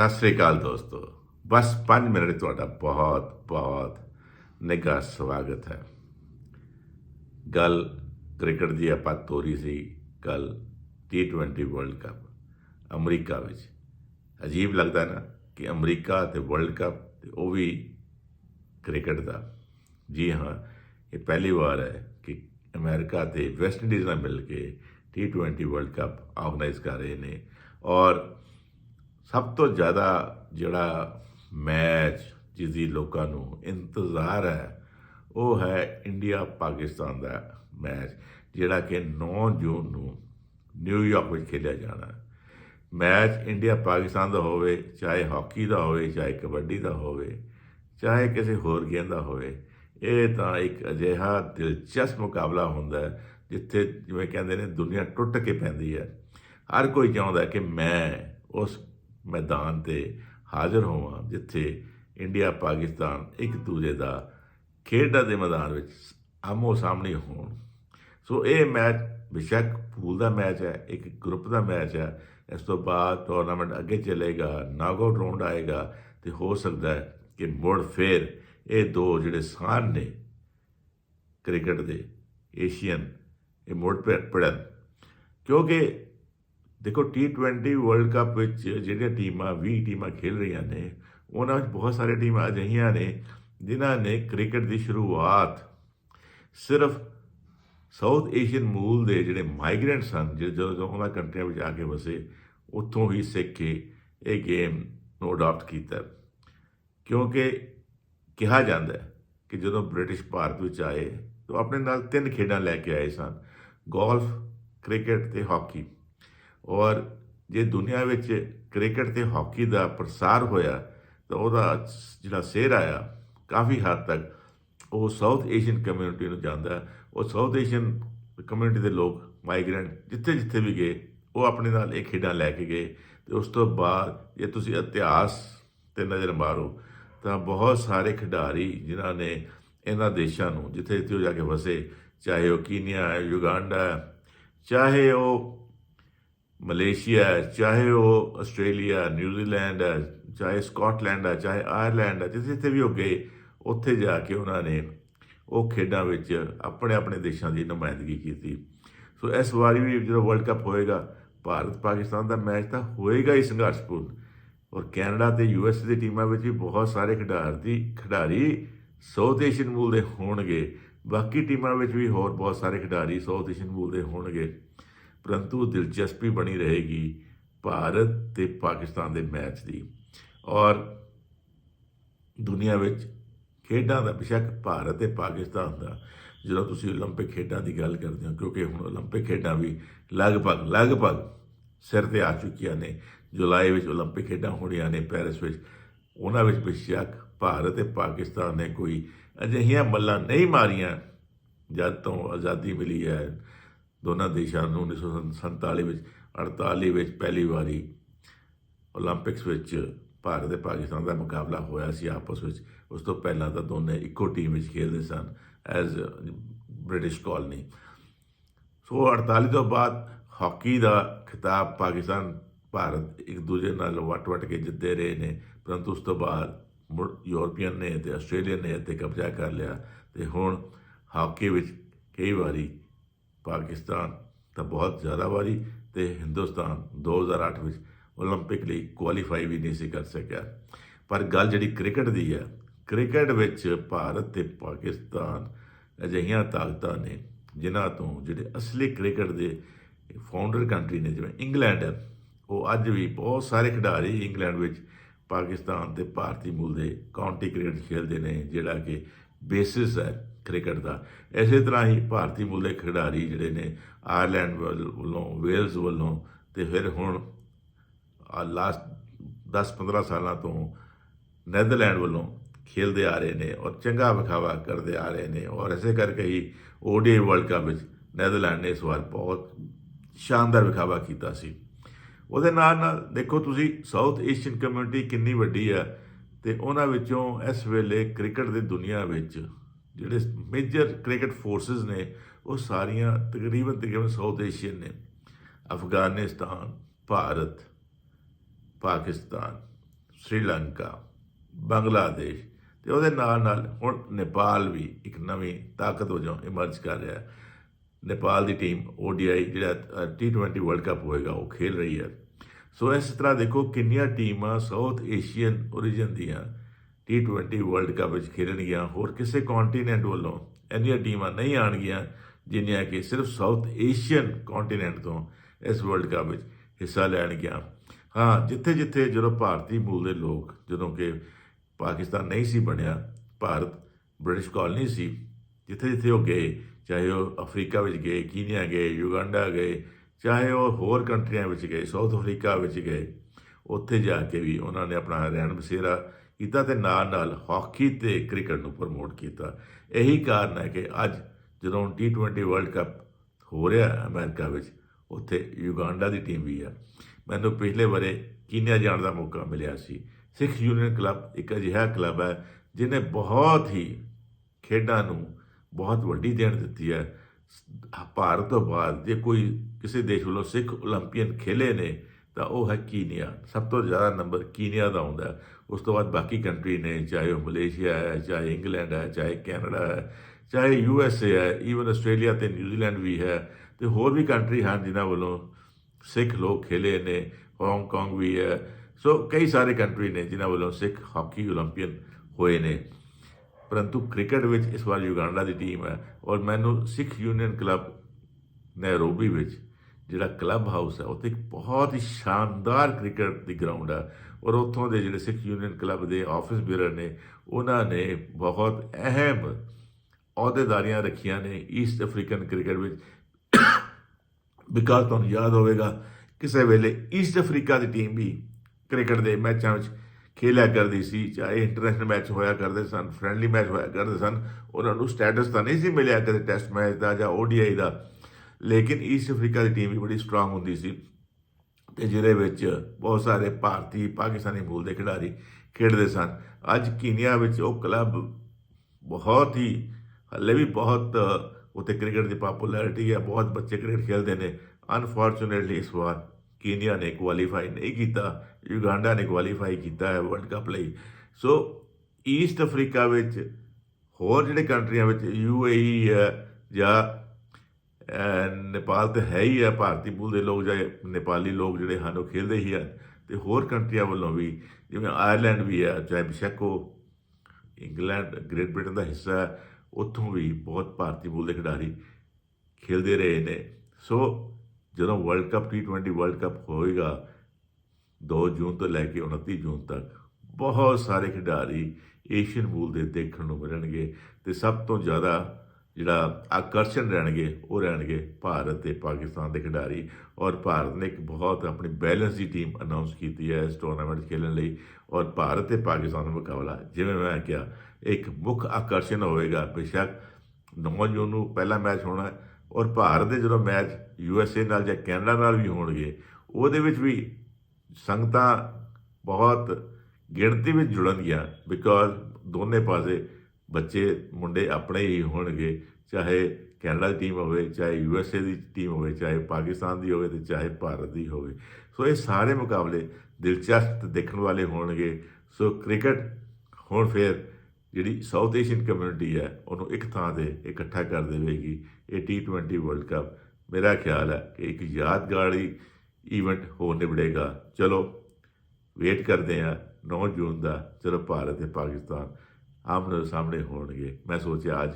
ਸਤਿ ਸ੍ਰੀ ਅਕਾਲ ਦੋਸਤੋ। ਬਸ 5 ਮਿੰਟ ਤੁਹਾਡਾ ਬਹੁਤ ਬਹੁਤ ਨਿੱਘਾ ਸਵਾਗਤ ਹੈ। ਗੱਲ ਕ੍ਰਿਕਟ ਦੀ ਆਪਾਂ ਤੋਰੀ ਸੀ ਕੱਲ T20 ਵਰਲਡ ਕੱਪ ਅਮਰੀਕਾ ਵਿੱਚ। ਅਜੀਬ ਲੱਗਦਾ ਨਾ ਕਿ ਅਮਰੀਕਾ ਤੇ ਵਰਲਡ ਕੱਪ ਤੇ ਉਹ ਵੀ ਕ੍ਰਿਕਟ ਦਾ। ਜੀ ਹਾਂ, ਇਹ ਪਹਿਲੀ ਵਾਰ ਹੈ ਕਿ ਅਮਰੀਕਾ ਤੇ ਵੈਸਟ ਇੰਡੀਜ਼ ਨਾਲ ਮਿਲ ਕੇ T20 ਵਰਲਡ ਕੱਪ ਆਰਗੇਨਾਈਜ਼ ਕਰ ਰਹੇ ਨੇ। ਔਰ ਸਭ ਤੋਂ ਜ਼ਿਆਦਾ ਜਿਹੜਾ ਮੈਚ ਜਿਸਦੀ ਲੋਕਾਂ ਨੂੰ ਇੰਤਜ਼ਾਰ ਹੈ, ਉਹ ਹੈ ਇੰਡੀਆ ਪਾਕਿਸਤਾਨ ਦਾ ਮੈਚ, ਜਿਹੜਾ ਕਿ 9 ਜੂਨ ਨੂੰ ਨਿਊਯਾਰਕ ਵਿੱਚ ਖੇਡਿਆ ਜਾਣਾ ਹੈ। ਮੈਚ ਇੰਡੀਆ ਪਾਕਿਸਤਾਨ ਦਾ ਹੋਵੇ, ਚਾਹੇ ਹਾਕੀ ਦਾ ਹੋਵੇ, ਚਾਹੇ ਕਬੱਡੀ ਦਾ ਹੋਵੇ, ਚਾਹੇ ਕਿਸੇ ਹੋਰ ਗੇਮ ਦਾ ਹੋਵੇ, ਇਹ ਤਾਂ ਇੱਕ ਅਜਿਹਾ ਦਿਲਚਸਪ ਮੁਕਾਬਲਾ ਹੁੰਦਾ ਹੈ, ਜਿੱਥੇ ਜਿਵੇਂ ਕਹਿੰਦੇ ਨੇ ਦੁਨੀਆ ਟੁੱਟ ਕੇ ਪੈਂਦੀ ਹੈ। ਹਰ ਕੋਈ ਚਾਹੁੰਦਾ ਕਿ ਮੈਂ ਉਸ ਮੈਦਾਨ ਤੇ ਹਾਜ਼ਰ ਹੋਵਾਂ, ਜਿੱਥੇ ਇੰਡੀਆ, ਪਾਕਿਸਤਾਨ ਇੱਕ ਦੂਜੇ ਦਾ ਖੇਡਾਂ ਦੇ ਮੈਦਾਨ ਵਿੱਚ ਆਮੋ ਸਾਹਮਣੇ ਹੋਣ। ਸੋ ਇਹ ਮੈਚ ਬਿਸ਼ੱਕ ਪੂਲ ਦਾ ਮੈਚ ਹੈ, ਇੱਕ ਗਰੁੱਪ ਦਾ ਮੈਚ ਹੈ। ਇਸ ਤੋਂ ਬਾਅਦ ਟੂਰਨਾਮੈਂਟ ਅੱਗੇ ਚੱਲੇਗਾ ਨਾਕਆਊਟ ਰਾਉਂਡ ਆਏਗਾ ਤੇ ਹੋ ਸਕਦਾ ਹੈ ਕਿ ਮੁੜ ਫੇਰ ਇਹ ਦੋ ਜਿਹੜੇ ਸਾਨ ਨੇ ਕ੍ਰਿਕਟ ਦੇ, ਏਸ਼ੀਅਨ, ਇਹ ਮੁੜ ਪੈ- ਪੜਨ ਕਿਉਂਕਿ ਦੇਖੋ T20 ਵਰਲਡ ਕੱਪ ਵਿੱਚ ਜਿਹੜੀਆਂ ਟੀਮਾਂ 20 ਟੀਮਾਂ ਖੇਡ ਰਹੀਆਂ ਨੇ, ਉਹਨਾਂ ਵਿੱਚ ਬਹੁਤ ਸਾਰੇ ਟੀਮਾਂ ਅਜਿਹੀਆਂ ਨੇ ਜਿਨ੍ਹਾਂ ਨੇ ਕ੍ਰਿਕਟ ਦੀ ਸ਼ੁਰੂਆਤ ਸਿਰਫ ਸਾਊਥ ਏਸ਼ੀਅਨ ਮੂਲ ਦੇ ਜਿਹੜੇ ਮਾਈਗ੍ਰੈਂਟ ਸਨ ਜਿਹੜੇ ਜਦੋਂ ਉਹਨਾਂ ਕੰਟਰੀਆਂ ਵਿੱਚ ਆ ਕੇ ਵਸੇ, ਉੱਥੋਂ ਹੀ ਸਿੱਖ ਕੇ ਇਹ ਗੇਮ ਨੂੰ ਅਡਾਪਟ ਕੀਤਾ। ਕਿਉਂਕਿ ਕਿਹਾ ਜਾਂਦਾ ਹੈ ਕਿ ਜਦੋਂ ਬ੍ਰਿਟਿਸ਼ ਭਾਰਤ ਵਿੱਚ ਆਏ ਤਾਂ ਆਪਣੇ ਨਾਲ ਤਿੰਨ ਖੇਡਾਂ ਲੈ ਕੇ ਆਏ ਸਨ ਗੋਲਫ ਕ੍ਰਿਕਟ ਤੇ ਹਾਕੀ ਔਰ ਜੇ ਦੁਨੀਆ ਵਿੱਚ ਕ੍ਰਿਕਟ ਤੇ ਹਾਕੀ ਦਾ ਪ੍ਰਸਾਰ ਹੋਇਆ, ਤਾਂ ਉਹਦਾ ਜਿਹੜਾ ਸੇਰ ਆਇਆ ਕਾਫੀ ਹੱਦ ਤੱਕ ਉਹ ਸਾਊਥ ਏਸ਼ੀਅਨ ਕਮਿਊਨਿਟੀ ਨੂੰ ਜਾਂਦਾ। ਉਹ ਸਾਊਥ ਏਸ਼ੀਅਨ ਕਮਿਊਨਿਟੀ ਦੇ ਲੋਕ, ਮਾਈਗ੍ਰੈਂਟ ਜਿੱਥੇ ਜਿੱਥੇ ਵੀ ਗਏ, ਉਹ ਆਪਣੇ ਨਾਲ ਇਹ ਖੇਡਾਂ ਲੈ ਕੇ ਗਏ। ਤੇ ਉਸ ਤੋਂ ਬਾਅਦ ਜੇ ਤੁਸੀਂ ਇਤਿਹਾਸ ਤੇ ਨਜ਼ਰ ਮਾਰੋ, ਤਾਂ ਬਹੁਤ ਸਾਰੇ ਖਿਡਾਰੀ ਜਿਨ੍ਹਾਂ ਨੇ ਇਹਨਾਂ ਦੇਸ਼ਾਂ ਨੂੰ ਜਿੱਥੇ ਜਿੱਥੇ ਉਹ ਜਾ ਕੇ ਵਸੇ ਚਾਹੇ ਉਹ ਕੀਨੀਆ ਹੈ ਯੁਗਾਂਡਾ ਹੈ ਚਾਹੇ ਉਹ ਮਲੇਸ਼ੀਆ ਹੈ ਚਾਹੇ ਉਹ ਆਸਟ੍ਰੇਲੀਆ ਨਿਊਜ਼ੀਲੈਂਡ ਹੈ ਚਾਹੇ ਸਕਾਟਲੈਂਡ ਹੈ ਚਾਹੇ ਆਇਰਲੈਂਡ ਹੈ ਜਿੱਥੇ ਜਿੱਥੇ ਵੀ ਉਹ ਗਏ ਉੱਥੇ ਜਾ ਕੇ ਉਹਨਾਂ ਨੇ ਉਹ ਖੇਡਾਂ ਵਿੱਚ ਆਪਣੇ ਆਪਣੇ ਦੇਸ਼ਾਂ ਦੀ ਨੁਮਾਇੰਦਗੀ ਕੀਤੀ ਸੋ ਇਸ ਵਾਰੀ ਵੀ ਜਦੋਂ ਵਰਲਡ ਕੱਪ ਹੋਏਗਾ ਭਾਰਤ ਪਾਕਿਸਤਾਨ ਦਾ ਮੈਚ ਤਾਂ ਹੋਏਗਾ ਹੀ ਸੰਘਰਸ਼ਪੂਰਨ ਔਰ ਕੈਨੇਡਾ ਤੇ ਯੂਐਸ ਦੀ ਟੀਮਾਂ ਵਿੱਚ ਵੀ ਬਹੁਤ ਸਾਰੇ ਖਿਡਾਰੀ ਖਿਡਾਰੀ ਸਾਊਥ ਏਸ਼ੀਅਨ ਮੂਲ ਦੇ ਹੋਣਗੇ ਬਾਕੀ ਟੀਮਾਂ ਵਿੱਚ ਵੀ ਹੋਰ ਬਹੁਤ ਸਾਰੇ ਖਿਡਾਰੀ ਸਾਊਥ ਏਸ਼ੀਅਨ ਮੂਲ ਦੇ ਹੋਣਗੇ ਪਰੰਤੂ ਦਿਲਚਸਪੀ ਬਣੀ ਰਹੇਗੀ ਭਾਰਤ ਤੇ ਪਾਕਿਸਤਾਨ ਦੇ ਮੈਚ ਦੀ ਔਰ ਦੁਨੀਆ ਵਿੱਚ ਖੇਡਾਂ ਦਾ ਬਿਸ਼ੱਕ ਭਾਰਤ ਤੇ ਪਾਕਿਸਤਾਨ ਦਾ ਜਦੋਂ ਤੁਸੀਂ 올림픽 ਖੇਡਾਂ ਦੀ ਗੱਲ ਕਰਦੇ ਹੋ ਕਿਉਂਕਿ ਹੁਣ 올림픽 ਖੇਡਾਂ ਵੀ ਲਗਭਗ ਲਗਭਗ ਸਿਰ ਤੇ ਆ ਚੁੱਕੀਆਂ ਨੇ ਜੁਲਾਈ ਵਿੱਚ 올림픽 ਖੇਡਾਂ ਹੋਣੀਆਂ ਨੇ ਪੈਰਿਸ ਵਿੱਚ ਉਹਨਾਂ ਵਿੱਚ ਬਿਸ਼ੱਕ ਭਾਰਤ ਤੇ ਪਾਕਿਸਤਾਨ ਨੇ ਕੋਈ ਅਜਿਹੀਆਂ ਮੱਲਾਂ ਨਹੀਂ ਮਾਰੀਆਂ ਜਦ ਤੋਂ ਆਜ਼ਾਦੀ ਮਿਲੀ ਹੈ ਦੋਨਾਂ ਦੇਸ਼ਾਂ ਨੂੰ 1947 ਵਿੱਚ 48 ਵਿੱਚ ਪਹਿਲੀ ਵਾਰੀ 올림픽ਸ ਵਿੱਚ ਭਾਰਤ ਤੇ ਪਾਕਿਸਤਾਨ ਦਾ ਮੁਕਾਬਲਾ ਹੋਇਆ ਸੀ ਆਪਸ ਵਿੱਚ। ਉਸ ਤੋਂ ਪਹਿਲਾਂ ਤਾਂ ਦੋਨੇ ਇੱਕੋ ਟੀਮ ਵਿੱਚ ਖੇਡਦੇ ਸਨ ਐਜ਼ ਬ੍ਰਿਟਿਸ਼ ਕਾਲਨੀ ਸੋ 48 ਤੋਂ ਬਾਅਦ ਹਾਕੀ ਦਾ ਖਿਤਾਬ ਪਾਕਿਸਤਾਨ, ਭਾਰਤ ਇੱਕ ਦੂਜੇ ਨਾਲ ਵਟ-ਵਟ ਕੇ ਜਿੱਤੇ ਰਹੇ ਨੇ। ਪਰੰਤੂ ਉਸ ਤੋਂ ਬਾਅਦ ਯੂਰਪੀਅਨ ਨੇ ਤੇ ਆਸਟ੍ਰੇਲੀਅਨ ਨੇ ਇੱਥੇ ਕਬਜ਼ਾ ਕਰ ਲਿਆ ਤੇ ਹੁਣ ਹਾਕੀ ਵਿੱਚ ਕਈ ਵਾਰੀ ਪਾਕਿਸਤਾਨ ਤਾਂ ਬਹੁਤ ਜ਼ਿਆਦਾ ਵਾਰੀ ਤੇ ਹਿੰਦੁਸਤਾਨ 2008 ਵਿੱਚ 올림픽 ਲਈ ਕੁਆਲੀਫਾਈ ਵੀ ਨਹੀਂ ਸੀ ਕਰ ਸਕਿਆ ਪਰ ਗੱਲ ਜਿਹੜੀ ਕ੍ਰਿਕਟ ਦੀ ਹੈ ਕ੍ਰਿਕਟ ਵਿੱਚ ਭਾਰਤ ਤੇ ਪਾਕਿਸਤਾਨ ਅਜਿਹੀਆਂ ਤਾਕਤਾਂ ਨੇ ਜਿਨ੍ਹਾਂ ਤੋਂ ਜਿਹੜੇ ਅਸਲੀ ਕ੍ਰਿਕਟ ਦੇ ਫਾਊਂਡਰ ਕੰਟਰੀ ਨੇ ਜਿਵੇਂ ਇੰਗਲੈਂਡ ਹੈ ਉਹ ਅੱਜ ਵੀ ਬਹੁਤ ਸਾਰੇ ਖਿਡਾਰੀ ਇੰਗਲੈਂਡ ਵਿੱਚ ਪਾਕਿਸਤਾਨ ਤੇ ਭਾਰਤੀ ਮੂਲ ਦੇ ਕਾਉਂਟੀ ਕ੍ਰਿਕਟ ਖੇਡਦੇ ਨੇ ਜਿਹੜਾ ਕਿ ਬੇਸਿਸ ਹੈ ਕ੍ਰਿਕਟ ਦਾ। ਇਸੇ ਤਰ੍ਹਾਂ ਹੀ ਭਾਰਤੀ ਮੂਲ ਦੇ ਖਿਡਾਰੀ ਜਿਹੜੇ ਨੇ ਆਇਰਲੈਂਡ ਵੱਲ- ਵੱਲੋਂ, ਵੇਲਜ਼ ਵੱਲੋਂ ਤੇ ਫਿਰ ਹੁਣ ਆ ਲਾਸਟ 10-15 ਸਾਲਾਂ ਤੋਂ ਨੈਦਰਲੈਂਡ ਵੱਲੋਂ ਖੇਲਦੇ ਆ ਰਹੇ ਨੇ ਔਰ ਚੰਗਾ ਵਿਖਾਵਾ ਕਰਦੇ ਆ ਰਹੇ ਨੇ ਔਰ ਐਸੇ ਕਰਕੇ ਹੀ ਓਡੀਆਈ ਵਰਲਡ ਕੱਪ ਵਿੱਚ ਨੈਦਰਲੈਂਡ ਨੇ ਇਸ ਵਾਰ ਬਹੁਤ ਸ਼ਾਨਦਾਰ ਵਿਖਾਵਾ ਕੀਤਾ ਸੀ। ਉਹਦੇ ਨਾਲ ਨਾਲ ਦੇਖੋ ਤੁਸੀਂ ਸਾਊਥ ਏਸ਼ੀਅਨ ਕਮਿਊਨਿਟੀ ਕਿੰਨੀ ਵੱਡੀ ਹੈ। ਤੇ ਉਹਨਾਂ ਵਿੱਚੋਂ ਇਸ ਵੇਲੇ ਕ੍ਰਿਕਟ ਦੀ ਦੁਨੀਆ ਵਿੱਚ ਜਿਹੜੇ ਮੇਜਰ ਕ੍ਰਿਕਟ ਫੋਰਸਸ ਨੇ, ਉਹ ਸਾਰੀਆਂ ਤਕਰੀਬਨ ਤਕਰੀਬਨ ਸਾਊਥ ਏਸ਼ੀਅਨ ਨੇ। ਅਫਗਾਨਿਸਤਾਨ, ਭਾਰਤ, ਪਾਕਿਸਤਾਨ, ਸ੍ਰੀਲੰਕਾ, ਬੰਗਲਾਦੇਸ਼ ਤੇ ਉਹਦੇ ਨਾਲ ਨਾਲ ਹੁਣ ਨੇਪਾਲ ਵੀ ਇੱਕ ਨਵੀਂ ਤਾਕਤ ਵਜੋਂ ਇਮਰਜ ਕਰ ਰਿਹਾ ਹੈ। ਨੇਪਾਲ ਦੀ ਟੀਮ ODI ਜਿਹੜਾ T20 ਵਰਲਡ ਕੱਪ ਹੋਏਗਾ, ਉਹ ਖੇਲ ਰਹੀ ਹੈ। ਸੋ ਇਸ ਤਰ੍ਹਾਂ ਦੇਖੋ ਕਿੰਨੀਆਂ ਟੀਮਾਂ ਸਾਊਥ ਏਸ਼ੀਅਨ origin ਦੀਆਂ T20 ਵਰਲਡ ਕੱਪ ਵਿੱਚ ਖੇਡਣਗੀਆਂ। ਹੋਰ ਕਿਸੇ ਕੰਟੀਨੈਂਟ ਵੱਲੋਂ ਇੰਨੀਆਂ ਟੀਮਾਂ ਨਹੀਂ ਆਣਗੀਆਂ ਜਿੰਨੀਆਂ ਕਿ ਸਿਰਫ ਸਾਊਥ ਏਸ਼ੀਅਨ ਕੰਟੀਨੈਂਟ ਤੋਂ ਇਸ ਵਰਲਡ ਕੱਪ ਵਿੱਚ ਹਿੱਸਾ ਲੈਣਗੀਆਂ। ਹਾਂ ਜਿੱਥੇ ਜਿੱਥੇ ਜਦੋਂ ਭਾਰਤੀ ਮੂਲ ਦੇ ਲੋਕ ਜਦੋਂ ਕਿ ਪਾਕਿਸਤਾਨ ਨਹੀਂ ਸੀ ਬਣਿਆ, ਭਾਰਤ ਬ੍ਰਿਟਿਸ਼ ਕਾਲਨੀ ਸੀ ਜਿੱਥੇ ਜਿੱਥੇ ਉਹ ਗਏ, ਚਾਹੇ ਉਹ ਅਫਰੀਕਾ ਵਿੱਚ ਗਏ ਕੀਨੀਆ ਗਏ ਯੁਗੰਡਾ ਗਏ ਚਾਹੇ ਉਹ ਹੋਰ ਕੰਟਰੀਆਂ ਵਿੱਚ ਗਏ ਸਾਊਥ ਅਫਰੀਕਾ ਵਿੱਚ ਗਏ, ਉੱਥੇ ਜਾ ਕੇ ਵੀ ਉਹਨਾਂ ਨੇ ਆਪਣਾ ਰਹਿਣ ਬਸੇਰਾ ਕੀਤਾ ਤੇ ਨਾਲ ਨਾਲ ਹਾਕੀ ਤੇ ਕ੍ਰਿਕਟ ਨੂੰ ਪ੍ਰਮੋਟ ਕੀਤਾ। ਇਹੀ ਕਾਰਨ ਹੈ ਕਿ ਅੱਜ ਜਦੋਂ T20 ਵਰਲਡ ਕੱਪ ਹੋ ਰਿਹਾ ਹੈ ਅਮਰੀਕਾ ਵਿੱਚ, ਉੱਥੇ ਯੁਗਾਂਡਾ ਦੀ ਟੀਮ ਵੀ ਹੈ। ਮੈਨੂੰ ਪਿਛਲੇ ਬਾਰੇ ਕੀਨੀਆ ਜਾਣ ਦਾ ਮੌਕਾ ਮਿਲਿਆ ਸੀ। ਸਿੱਖ ਯੂਨੀਅਨ ਕਲੱਬ ਇੱਕ ਅਜਿਹਾ ਕਲੱਬ ਹੈ ਜਿਨੇ ਬਹੁਤ ਹੀ ਖੇਡਾਂ ਨੂੰ ਬਹੁਤ ਵੱਡੀ ਦੇਣ ਦਿੱਤੀ ਹੈ। ਭਾਰਤ ਤੋਂ ਬਾਅਦ ਜੇ ਕੋਈ ਕਿਸੇ ਦੇਸ਼ ਵੱਲੋਂ ਸਿੱਖ 올림픽ੀਅਨ ਖੇਲੇ ਨੇ, ਤਾਂ ਉਹ ਹੈ ਕੀਨੀਆ। ਸਭ ਤੋਂ ਜ਼ਿਆਦਾ ਨੰਬਰ ਕੀਨੀਆ ਦਾ ਆਉਂਦਾ ਉਸ ਤੋਂ ਬਾਅਦ ਬਾਕੀ ਕੰਟਰੀ ਨੇ, ਚਾਹੇ ਉਹ ਮਲੇਸ਼ੀਆ ਹੈ, ਚਾਹੇ ਇੰਗਲੈਂਡ ਹੈ, ਚਾਹੇ ਕੈਨੇਡਾ ਹੈ, ਚਾਹੇ ਯੂ ਐਸ ਏ ਹੈ, ਈਵਨ ਆਸਟ੍ਰੇਲੀਆ ਤੇ ਨਿਊਜ਼ੀਲੈਂਡ ਵੀ ਹੈ, ਤੇ ਹੋਰ ਵੀ ਕੰਟਰੀ ਹਨ ਜਿਨ੍ਹਾਂ ਵੱਲੋਂ ਸਿੱਖ ਲੋਕ ਖੇਲੇ ਨੇ। ਹਾਂਗਕਾਂਗ ਵੀ ਹੈ। ਸੋ ਕਈ ਸਾਰੇ ਕੰਟਰੀ ਨੇ ਜਿਨ੍ਹਾਂ ਵੱਲੋਂ ਸਿੱਖ ਹਾਕੀ 올림픽ੀਅਨ ਹੋਏ ਨੇ। ਪਰੰਤੂ ਕ੍ਰਿਕਟ ਵਿੱਚ ਇਸ ਵਾਰ ਯੁਗਾਂਡਾ ਦੀ ਟੀਮ ਹੈ ਔਰ ਮੈਨੂੰ ਸਿੱਖ ਯੂਨੀਅਨ ਕਲੱਬ ਨੈਰੋਬੀ ਵਿੱਚ ਜਿਹੜਾ ਕਲੱਬ ਹਾਊਸ ਹੈ, ਉੱਥੇ ਇੱਕ ਬਹੁਤ ਹੀ ਸ਼ਾਨਦਾਰ ਕ੍ਰਿਕਟ ਦੀ ਗਰਾਊਂਡ ਹੈ ਔਰ ਉੱਥੋਂ ਦੇ ਜਿਹੜੇ ਸਿੱਖ ਯੂਨੀਅਨ ਕਲੱਬ ਦੇ ਆਫਿਸ ਬੀਅਰ ਨੇ, ਉਹਨਾਂ ਨੇ ਬਹੁਤ ਅਹਿਮ ਅਹੁਦੇਦਾਰੀਆਂ ਰੱਖੀਆਂ ਨੇ ਈਸਟ ਅਫਰੀਕਨ ਕ੍ਰਿਕਟ ਵਿੱਚ। ਬਿਕਾਜ਼ ਤੁਹਾਨੂੰ ਯਾਦ ਹੋਵੇਗਾ, ਕਿਸੇ ਵੇਲੇ ਈਸਟ ਅਫਰੀਕਾ ਦੀ ਟੀਮ ਵੀ ਕ੍ਰਿਕਟ ਦੇ ਮੈਚਾਂ ਵਿੱਚ ਖੇਲਿਆ ਕਰਦੀ ਸੀ, ਚਾਹੇ ਇੰਟਰਨੈਸ਼ਨਲ ਮੈਚ ਹੋਇਆ ਕਰਦੇ ਸਨ ਫ੍ਰੈਂਡਲੀ ਮੈਚ ਹੋਇਆ ਕਰਦੇ ਸਨ, ਉਹਨਾਂ ਨੂੰ ਸਟੇਟਸ ਤਾਂ ਨਹੀਂ ਸੀ ਮਿਲਿਆ ਕਦੇ ਟੈਸਟ ਮੈਚ ਦਾ ਜਾਂ ODI ਦਾ। ਲੇਕਿਨ ਈਸਟ ਅਫਰੀਕਾ ਦੀ ਟੀਮ ਵੀ ਬੜੀ ਸਟਰੋਂਗ ਹੁੰਦੀ ਸੀ ਤੇ ਜਿਹਦੇ ਵਿੱਚ ਬਹੁਤ ਸਾਰੇ ਭਾਰਤੀ, ਪਾਕਿਸਤਾਨੀ ਮੂਲ ਦੇ ਖਿਡਾਰੀ ਖੇਡਦੇ ਸਨ। ਅੱਜ ਕੀਨੀਆ ਵਿੱਚ ਉਹ ਕਲੱਬ ਬਹੁਤ ਹੀ, ਹੱਲੇ ਵੀ ਬਹੁਤ ਉੱਥੇ ਕ੍ਰਿਕਟ ਦੀ ਪਪੂਲੈਰਿਟੀ ਹੈ, ਬਹੁਤ ਬੱਚੇ ਕ੍ਰਿਕਟ ਖੇਡਦੇ ਨੇ। ਅਨਫੋਰਚੂਨੇਟਲੀ ਇਸ ਵਾਰ ਕੀਨੀਆ ਨੇ ਕੁਆਲੀਫਾਈ ਨਹੀਂ ਕੀਤਾ ਯੂਗਾਂਡਾ ਨੇ ਕੁਆਲੀਫਾਈ ਕੀਤਾ ਹੈ ਵਰਲਡ ਕੱਪ ਲਈ। ਸੋ ਈਸਟ ਅਫਰੀਕਾ ਵਿੱਚ ਹੋਰ ਜਿਹੜੇ ਕੰਟਰੀਆਂ ਵਿੱਚ UAE ਹੈ ਜਾਂ ਨੇਪਾਲ ਤੇ ਹੈ ਹੀ ਹੈ, ਭਾਰਤੀ ਮੂਲ ਦੇ ਲੋਕ ਜਾਂ ਨੇਪਾਲੀ ਲੋਕ ਜਿਹੜੇ ਹਨ, ਉਹ ਖੇਡਦੇ ਹੀ ਹਨ। ਤੇ ਹੋਰ ਕੰਟਰੀਆਂ ਵੱਲੋਂ ਵੀ, ਜਿਵੇਂ ਆਇਰਲੈਂਡ ਵੀ ਹੈ, ਚਾਹੇ ਬਿਸ਼ਕੋ ਇੰਗਲੈਂਡ ਗ੍ਰੇਟ ਬ੍ਰਿਟਨ ਦਾ ਹਿੱਸਾ ਹੈ, ਉੱਥੋਂ ਵੀ ਬਹੁਤ ਭਾਰਤੀ ਮੂਲ ਦੇ ਖਿਡਾਰੀ ਖੇਡਦੇ ਰਹੇ ਨੇ। ਸੋ ਜਦੋਂ world cup T20 world cup ਹੋਏਗਾ 2 ਜੂਨ ਤੋਂ ਲੈ ਕੇ 29 ਜੂਨ ਤੱਕ ਬਹੁਤ ਸਾਰੇ ਖਿਡਾਰੀ ਏਸ਼ੀਅਨ ਮੂਲ ਦੇ ਦੇਖਣ ਨੂੰ ਮਿਲਣਗੇ ਤੇ ਸਭ ਤੋਂ ਜ਼ਿਆਦਾ ਜਿਹੜਾ ਆਕਰਸ਼ਣ ਰਹਿਣਗੇ, ਉਹ ਰਹਿਣਗੇ ਭਾਰਤ ਤੇ ਪਾਕਿਸਤਾਨ ਦੇ ਖਿਡਾਰੀ ਔਰ ਭਾਰਤ ਨੇ ਇੱਕ ਬਹੁਤ ਆਪਣੀ ਬੈਲੈਂਸ ਦੀ ਟੀਮ ਅਨਾਉਂਸ ਕੀਤੀ ਹੈ ਇਸ ਟੂਰਨਾਮੈਂਟ ਖੇਡਣ ਲਈ ਔਰ ਭਾਰਤ ਤੇ ਪਾਕਿਸਤਾਨ ਦਾ ਮੁਕਾਬਲਾ, ਜਿਵੇਂ ਮੈਂ ਕਿਹਾ, ਇੱਕ ਮੁੱਖ ਆਕਰਸ਼ਣ ਹੋਵੇਗਾ ਬੇਸ਼ੱਕ 9 ਜੂਨ ਨੂੰ ਪਹਿਲਾ ਮੈਚ ਹੋਣਾ ਹੈ ਔਰ ਭਾਰਤ ਦੇ ਜਦੋਂ ਮੈਚ ਯੂ ਐੱਸ ਏ ਨਾਲ ਜਾਂ ਕੈਨੇਡਾ ਨਾਲ ਵੀ ਹੋਣਗੇ, ਉਹਦੇ ਵਿੱਚ ਵੀ ਸੰਗਤਾਂ ਬਹੁਤ ਗਿਣਤੀ ਵਿੱਚ ਜੁੜਨਗੀਆਂ ਬਿਕੋਜ਼ ਦੋਨੇ ਪਾਸੇ ਬੱਚੇ, ਮੁੰਡੇ ਆਪਣੇ ਹੀ ਹੋਣਗੇ, ਚਾਹੇ ਕੈਨੇਡਾ ਦੀ ਟੀਮ ਹੋਵੇ, ਚਾਹੇ ਯੂ ਐੱਸ ਏ ਦੀ ਟੀਮ ਹੋਵੇ, ਚਾਹੇ ਪਾਕਿਸਤਾਨ ਦੀ ਹੋਵੇ ਤੇ ਚਾਹੇ ਭਾਰਤ ਦੀ ਹੋਵੇ। ਸੋ ਇਹ ਸਾਰੇ ਮੁਕਾਬਲੇ ਦਿਲਚਸਪ ਦੇਖਣ ਵਾਲੇ ਹੋਣਗੇ। ਸੋ ਕ੍ਰਿਕਟ ਹੁਣ ਫਿਰ ਜਿਹੜੀ ਸਾਊਥ ਏਸ਼ੀਅਨ ਕਮਿਊਨਿਟੀ ਹੈ, ਉਹਨੂੰ ਇੱਕ ਥਾਂ ਤੇ ਇਕੱਠਾ ਕਰ ਦੇਵੇਗੀ। ਇਹ T20 ਵਰਲਡ ਕੱਪ ਮੇਰਾ ਖਿਆਲ ਹੈ ਕਿ ਇੱਕ ਯਾਦਗਾਰੀ ਇਵੈਂਟ ਹੋ ਨਿਬੜੇਗਾ। ਚਲੋ ਵੇਟ ਕਰਦੇ ਆ 9 ਜੂਨ ਦਾ ਚਲੋ ਭਾਰਤ ਤੇ ਪਾਕਿਸਤਾਨ ਆਮਨੇ ਸਾਹਮਣੇ ਹੋਣਗੇ। ਮੈਂ ਸੋਚਿਆ ਅੱਜ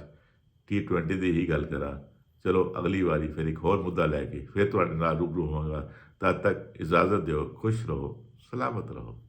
T20 ਦੀ ਹੀ ਗੱਲ ਕਰਾਂ। ਚਲੋ, ਅਗਲੀ ਵਾਰੀ ਫਿਰ ਇੱਕ ਹੋਰ ਮੁੱਦਾ ਲੈ ਕੇ ਫਿਰ ਤੁਹਾਡੇ ਨਾਲ ਰੂਬਰੂ ਹੋਵਾਂਗਾ। ਤਦ ਤੱਕ ਇਜਾਜ਼ਤ ਦਿਓ, ਖੁਸ਼ ਰਹੋ, ਸਲਾਮਤ ਰਹੋ।